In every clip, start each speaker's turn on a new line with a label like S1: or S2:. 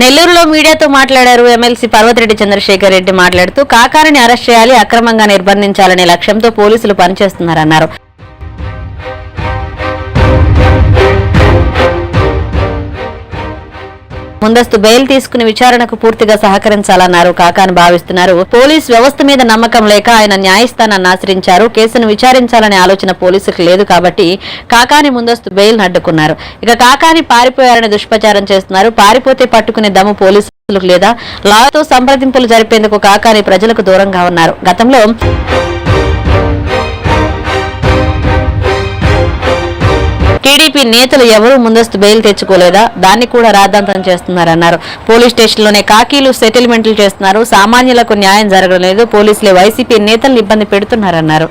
S1: నెల్లూరులో మీడియాతో మాట్లాడారు ఎమ్మెల్సీ పర్వతిరెడ్డి చంద్రశేఖర్ రెడ్డి మాట్లాడుతూ కాకారిని అరెస్ట్ చేయాలి అక్రమంగా నిర్బంధించాలనే లక్ష్యంతో పోలీసులు పనిచేస్తున్నారన్నారు. ముందస్తు బెయిల్ తీసుకుని విచారణకు పూర్తిగా సహకరించాలన్నారు. కాకాని భావిస్తున్నారు. పోలీస్ వ్యవస్థ మీద నమ్మకం లేక ఆయన న్యాయస్థానాన్ని ఆశ్రయించారు. కేసును విచారించాలనే ఆలోచన పోలీసుకు లేదు కాబట్టి కాకాని ముందస్తు బెయిల్ అడ్డుకున్నారు. ఇక కాకాని పారిపోయారని దుష్ప్రచారం చేస్తున్నారు. పారిపోతే పట్టుకునే దమ్ము పోలీసులకు లేదా లాతో సంప్రదింపులు జరిపేందుకు కాకాని ప్రజలకు దూరంగా ఉన్నారు. గతంలో టీడీపీ నేతలు ఎవరూ ముందస్తు బెయిల్ తెచ్చుకోలేదా? దాన్ని కూడా రాద్ధాంతం చేస్తున్నారన్నారు. పోలీస్ స్టేషన్లోనే కాకీలు సెటిల్మెంట్లు చేస్తున్నారు. సామాన్యులకు న్యాయం జరగడం లేదు. పోలీసులే వైసీపీ నేతలను ఇబ్బంది పెడుతున్నారన్నారు.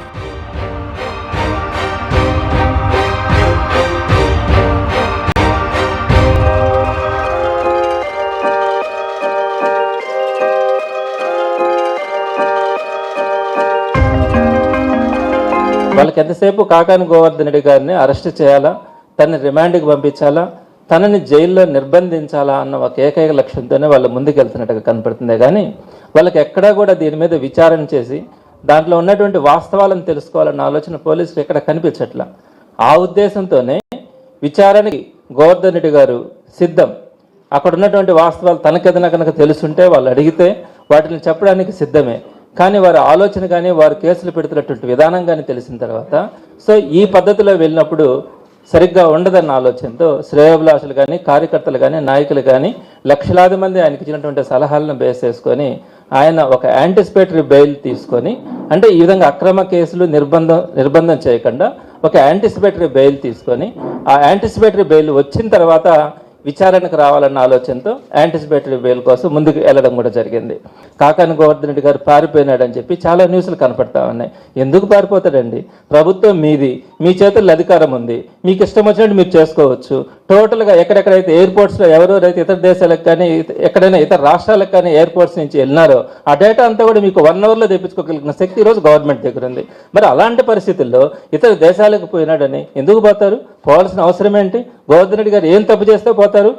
S2: వాళ్ళకి ఎంతసేపు కాకాని గోవర్ధన్ రెడ్డి గారిని అరెస్ట్ చేయాలా? తనని రిమాండ్కి పంపించాలా? తనని జైల్లో నిర్బంధించాలా అన్న ఒక ఏకైక లక్ష్యంతోనే వాళ్ళు ముందుకెళ్తున్నట్టుగా కనపడుతుంది. కానీ వాళ్ళకి ఎక్కడా కూడా దీని మీద విచారణ చేసి దాంట్లో ఉన్నటువంటి వాస్తవాలను తెలుసుకోవాలన్న ఆలోచన పోలీసులు ఎక్కడ కనిపించట్లా? ఆ ఉద్దేశంతోనే విచారణకి గోవర్ధన్ రెడ్డి గారు సిద్ధం. అక్కడ ఉన్నటువంటి వాస్తవాలు తనకేదైనా కనుక తెలుసుంటే వాళ్ళు అడిగితే వాటిని చెప్పడానికి సిద్ధమే. కానీ వారి ఆలోచన కానీ వారు కేసులు పెడుతున్నటువంటి విధానం కానీ తెలిసిన తర్వాత సో ఈ పద్ధతిలో వెళ్ళినప్పుడు సరిగ్గా ఉండదన్న ఆలోచనతో శ్రేయోభిలాషులు కానీ కార్యకర్తలు కానీ నాయకులు కానీ లక్షలాది మంది ఆయనకి ఇచ్చినటువంటి సలహాలను బేస్ చేసుకొని ఆయన ఒక యాంటిసిపేటరీ బెయిల్ తీసుకొని అంటే ఈ విధంగా అక్రమ కేసులు నిర్బంధం నిర్బంధం చేయకుండా ఒక యాంటిసిపేటరీ బెయిల్ తీసుకొని ఆ యాంటిసిపేటరీ బెయిల్ వచ్చిన తర్వాత విచారణకు రావాలన్న ఆలోచనతో యాంటిసిపేటరీ బెయిల్ కోసం ముందుకు వెళ్ళడం కూడా జరిగింది. కాకాని గోవర్ధన్ రెడ్డి గారు పారిపోయినాడని చెప్పి చాలా న్యూస్లు కనపడతా ఉన్నాయి. ఎందుకు పారిపోతాడండి? ప్రభుత్వం మీది మీ చేతుల్లో అధికారం ఉంది. మీకు ఇష్టం వచ్చినట్టు మీరు చేసుకోవచ్చు. టోటల్గా ఎక్కడెక్కడైతే ఎయిర్పోర్ట్స్లో ఎవరెవరైతే ఇతర దేశాలకు కానీ ఎక్కడైనా ఇతర రాష్ట్రాలకు కానీ ఎయిర్పోర్ట్స్ నుంచి వెళ్ళినారో ఆ డేటా అంతా కూడా మీకు వన్ అవర్లో తెప్పించుకోగలిగిన శక్తి ఈరోజు గవర్నమెంట్ దగ్గర ఉంది. మరి అలాంటి పరిస్థితుల్లో ఇతర దేశాలకు పోయినాడని ఎందుకు పోతారు? పోవాల్సిన అవసరం ఏంటి? గోవర్ధన్ రెడ్డి గారు ఏం తప్పు చేస్తే పోతారు?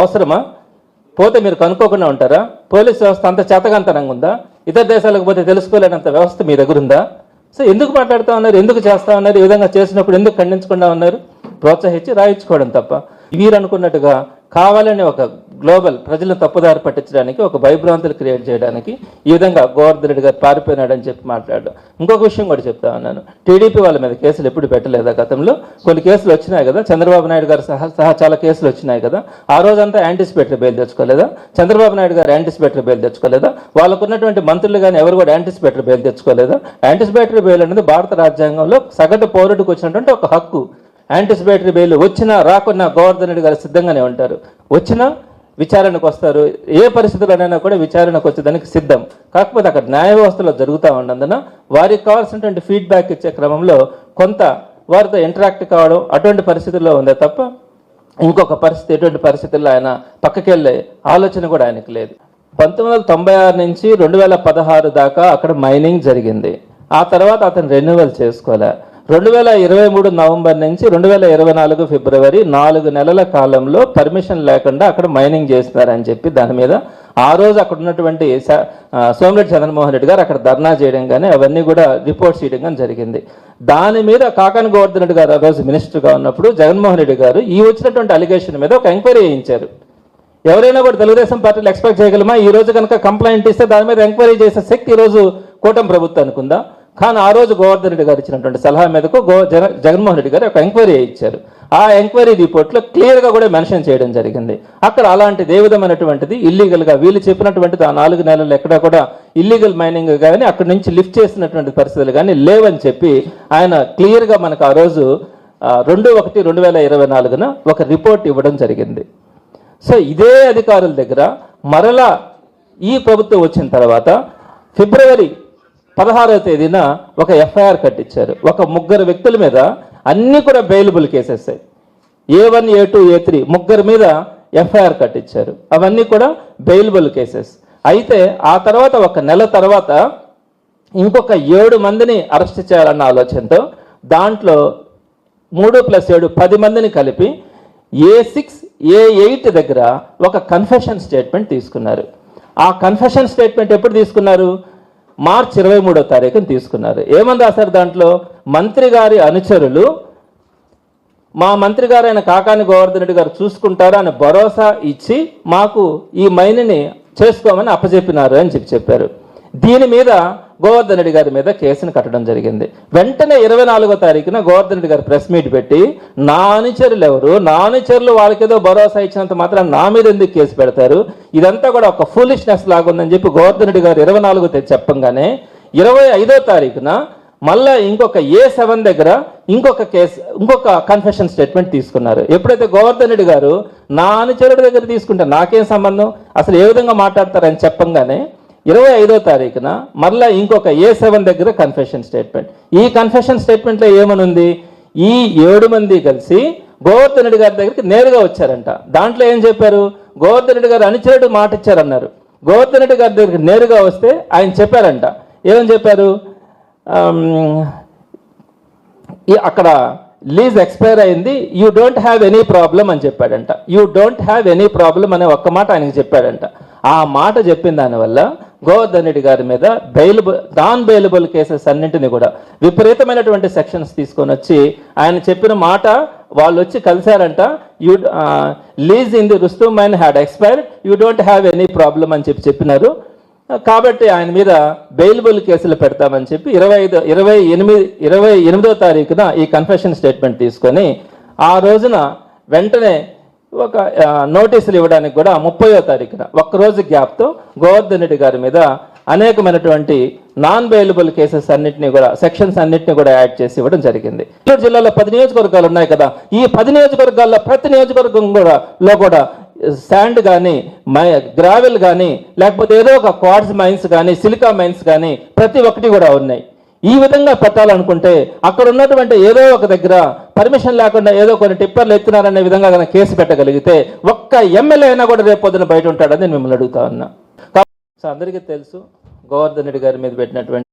S2: అవసరమా? పోతే మీరు కనుక్కోకుండా ఉంటారా? పోలీస్ వ్యవస్థ అంత చేతగంతనంగా ఉందా? ఇతర దేశాలకు పోతే తెలుసుకోలేనంత వ్యవస్థ మీ దగ్గర ఉందా? సో ఎందుకు మాట్లాడుతూ ఉన్నారు? ఎందుకు చేస్తా ఉన్నారు? ఈ విధంగా చేసినప్పుడు ఎందుకు ఖండించకుండా ఉన్నారు? ప్రోత్సహించి రాయించుకోవడం తప్ప వీరు అనుకున్నట్టుగా కావాలని ఒక గ్లోబల్ ప్రజలను తప్పుదారి పట్టించడానికి ఒక భయభ్రాంతులు క్రియేట్ చేయడానికి ఈ విధంగా గోవర్ధన్ రెడ్డి గారు పారిపోయినాడని చెప్పి మాట్లాడడం ఇంకొక విషయం కూడా చెప్తా ఉన్నాను. టీడీపీ వాళ్ళ మీద కేసులు ఎప్పుడు పెట్టలేదా గతంలో? కొన్ని కేసులు వచ్చినాయి కదా. చంద్రబాబు నాయుడు గారు సహా సహా చాలా కేసులు వచ్చినాయి కదా. ఆ రోజంతా యాంటిసిపేటరీ బెయిల్ తెచ్చుకోలేదా? Chandrababu Naidu garu anticipatory bail తెచ్చుకోలేదా? వాళ్ళకు ఉన్నటువంటి మంత్రులు కానీ ఎవరు కూడా యాంటిసిపేటరీ బెయిల్ తెచ్చుకోలేదా? యాంటిసిపేటరీ బెయిల్ అనేది భారత రాజ్యాంగంలో సగటు పౌరుడికి వచ్చినటువంటి ఒక హక్కు. యాంటిసిపేటరీ బెయిల్ వచ్చినా రాకున్నా గోవర్ధన్ రెడ్డి గారు సిద్ధంగానే ఉంటారు. వచ్చినా విచారణకు వస్తారు. ఏ పరిస్థితుల్లోనైనా కూడా విచారణకు వచ్చేదానికి సిద్ధం. కాకపోతే అక్కడ న్యాయ వ్యవస్థలో జరుగుతూ ఉన్నందున వారికి కావాల్సినటువంటి ఫీడ్బ్యాక్ ఇచ్చే క్రమంలో కొంత వారితో ఇంటరాక్ట్ కావడం అటువంటి పరిస్థితుల్లో ఉందే తప్ప ఇంకొక పరిస్థితి ఎటువంటి పరిస్థితుల్లో ఆయన పక్కకెళ్ళే ఆలోచన కూడా ఆయనకు లేదు. పంతొమ్మిది వందల తొంభై ఆరు నుంచి రెండు వేల పదహారు దాకా అక్కడ మైనింగ్ జరిగింది. ఆ తర్వాత అతను రెన్యువల్ చేసుకోలే. రెండు వేల ఇరవై మూడు నవంబర్ నుంచి రెండు వేల ఇరవై నాలుగు ఫిబ్రవరి నాలుగు నెలల కాలంలో పర్మిషన్ లేకుండా అక్కడ మైనింగ్ చేస్తున్నారని చెప్పి దాని మీద ఆ రోజు అక్కడ ఉన్నటువంటి సోమిరెడ్డి చంద్రమోహన్ రెడ్డి గారు అక్కడ ధర్నా చేయడం కానీ అవన్నీ కూడా రిపోర్ట్స్ చేయడం కానీ జరిగింది. దాని మీద కాకాని గోవర్ధన్ రెడ్డి గారు ఆ రోజు మినిస్టర్గా ఉన్నప్పుడు జగన్మోహన్ రెడ్డి గారు ఈ వచ్చినటువంటి అలిగేషన్ మీద ఒక ఎంక్వైరీ చేయించారు. ఎవరైనా కూడా తెలుగుదేశం పార్టీలు ఎక్స్పెక్ట్ చేయగలమా? ఈ రోజు కనుక కంప్లైంట్ ఇస్తే దాని మీద ఎంక్వైరీ చేసే శక్తి ఈ రోజు కూటమి ప్రభుత్వానికి ఉందా? కానీ ఆ రోజు గోవర్ధన్ రెడ్డి గారు ఇచ్చినటువంటి సలహా మీదకు గో జగ జగన్మోహన్ రెడ్డి గారు ఒక ఎంక్వైరీ ఇచ్చారు. ఆ ఎంక్వైరీ రిపోర్ట్లో క్లియర్గా కూడా మెన్షన్ చేయడం జరిగింది. అక్కడ అలాంటి ఏ విధమైనటువంటిది? ఇల్లీగల్గా వీళ్ళు చెప్పినటువంటిది ఆ నాలుగు నెలలు ఎక్కడా కూడా ఇల్లీగల్ మైనింగ్ కానీ అక్కడి నుంచి లిఫ్ట్ చేసినటువంటి పరిస్థితులు కానీ లేవని చెప్పి ఆయన క్లియర్గా మనకు ఆ రోజు రెండు ఒకటి రెండు వేల ఇరవై నాలుగున ఒక రిపోర్ట్ ఇవ్వడం జరిగింది. సో ఇదే అధికారుల దగ్గర మరలా ఈ ప్రభుత్వం వచ్చిన తర్వాత ఫిబ్రవరి పదహారవ తేదీన ఒక ఎఫ్ఐఆర్ కట్టించారు. ఒక ముగ్గురు వ్యక్తుల మీద అన్నీ కూడా bailable cases A. One A two A three ముగ్గురు మీద ఎఫ్ఐఆర్ కట్టించారు. అవన్నీ కూడా బెయిలబుల్ కేసెస్ అయితే ఆ తర్వాత ఒక నెల తర్వాత ఇంకొక ఏడు మందిని అరెస్ట్ చేయాలన్న ఆలోచనతో దాంట్లో మూడు ప్లస్ ఏడు పది మందిని కలిపి ఏ సిక్స్ ఏ ఎయిట్ దగ్గర ఒక కన్ఫెషన్ స్టేట్మెంట్ తీసుకున్నారు. ఆ కన్ఫెషన్ స్టేట్మెంట్ ఎప్పుడు తీసుకున్నారు? మార్చ్ ఇరవై మూడో తారీఖున తీసుకున్నారు. ఏమని రాశారు దాంట్లో? మంత్రి గారి అనుచరులు మా మంత్రి గారు కాకాని గోవర్ధన్ రెడ్డి గారు చూసుకుంటారు అని భరోసా ఇచ్చి మాకు ఈ మైనిని చేసుకోమని అప్పచెప్పినారు అని చెప్పి చెప్పారు. దీని మీద గోవర్ధన్ రెడ్డి గారి మీద కేసును కట్టడం జరిగింది. వెంటనే ఇరవై నాలుగో తారీఖున గోవర్ధన్ రెడ్డి గారు ప్రెస్ మీట్ పెట్టి నా అనుచరులు ఎవరు? నా అనుచరులు వాళ్ళకేదో భరోసా ఇచ్చినంత మాత్రం నా మీద ఎందుకు కేసు పెడతారు? ఇదంతా కూడా ఒక ఫూలిష్నెస్ లాగుందని చెప్పి గోవర్ధన్ రెడ్డి గారు ఇరవై నాలుగో తేదీ చెప్పంగానే ఇరవై ఐదో తారీఖున మళ్ళా ఇంకొక ఏ సెవెన్ దగ్గర ఇంకొక కేసు ఇంకొక కన్ఫెషన్ స్టేట్మెంట్ తీసుకున్నారు. ఎప్పుడైతే గోవర్ధన్ రెడ్డి గారు నా అనుచరుడి దగ్గర తీసుకుంటే నాకేం సంబంధం? అసలు ఏ విధంగా మాట్లాడతారని చెప్పంగానే ఇరవై ఐదో తారీఖున మరలా ఇంకొక ఏ సెవెన్ దగ్గర కన్ఫెషన్ స్టేట్మెంట్ ఈ కన్ఫెషన్ స్టేట్మెంట్లో ఏమనుంది? ఈ ఏడు మంది కలిసి గోవర్ధనుడి గారి దగ్గరికి నేరుగా వచ్చారంట. దాంట్లో ఏం చెప్పారు? గోవర్ధనుడి గారు అనుచరుడు మాట ఇచ్చారన్నారు. గోవర్ధనుడి గారి దగ్గరికి నేరుగా వస్తే ఆయన చెప్పారంట. ఏమని చెప్పారు? ఈ అక్కడ లీజ్ ఎక్స్పైర్ అయింది. You don't have any problem అని చెప్పాడంట. You don't have any problem అనే ఒక్క మాట ఆయనకి చెప్పాడంట. ఆ మాట చెప్పిన దానివల్ల గోవర్ధన్ రెడ్డి గారి మీద బెయిలబుల్ నాన్ బెయిలబుల్ కేసెస్ అన్నింటినీ కూడా విపరీతమైనటువంటి సెక్షన్స్ తీసుకొని వచ్చి ఆయన చెప్పిన మాట వాళ్ళు వచ్చి కలిశారంట you lease in the Rustum mine had expired you don't have any problem అని చెప్పి చెప్పినారు. కాబట్టి ఆయన మీద బెయిలబుల్ కేసులు పెడతామని చెప్పి ఇరవై ఐదు ఇరవై ఎనిమిది ఇరవై ఎనిమిదో తారీఖున ఈ కన్ఫెషన్ స్టేట్మెంట్ తీసుకొని ఆ రోజున వెంటనే ఒక నోటీసులు ఇవ్వడానికి కూడా ముప్పయో తారీఖున ఒక్కరోజు గ్యాప్తో గోవర్ధన్ రెడ్డి గారి మీద అనేకమైనటువంటి నాన్ బెయిలబుల్ కేసెస్ అన్నింటినీ కూడా సెక్షన్స్ అన్నింటినీ కూడా యాడ్ చేసి ఇవ్వడం జరిగింది. చిత్తూరు జిల్లాలో పది నియోజకవర్గాలు ఉన్నాయి కదా ఈ పది నియోజకవర్గాల్లో ప్రతి నియోజకవర్గం కూడా లో కూడా శాండ్ కానీ మై గ్రావెల్ కానీ లేకపోతే ఏదో ఒక క్వార్ట్స్ మైన్స్ కానీ సిలికా మైన్స్ కానీ ప్రతి ఒక్కటి కూడా ఉన్నాయి. ఈ విధంగా పెట్టాలనుకుంటే అక్కడ ఉన్నటువంటి ఏదో ఒక దగ్గర పర్మిషన్ లేకుండా ఏదో కొన్ని టిప్పర్లు ఎత్తినారనే విధంగా కనుక కేసు పెట్టగలిగితే ఒక్క ఎమ్మెల్యే అయినా కూడా రేపు పొద్దున బయట ఉంటాడని నేను మిమ్మల్ని అడుగుతా ఉన్నా. అందరికీ తెలుసు గోవర్ధన్ రెడ్డి గారి మీద పెట్టినటువంటి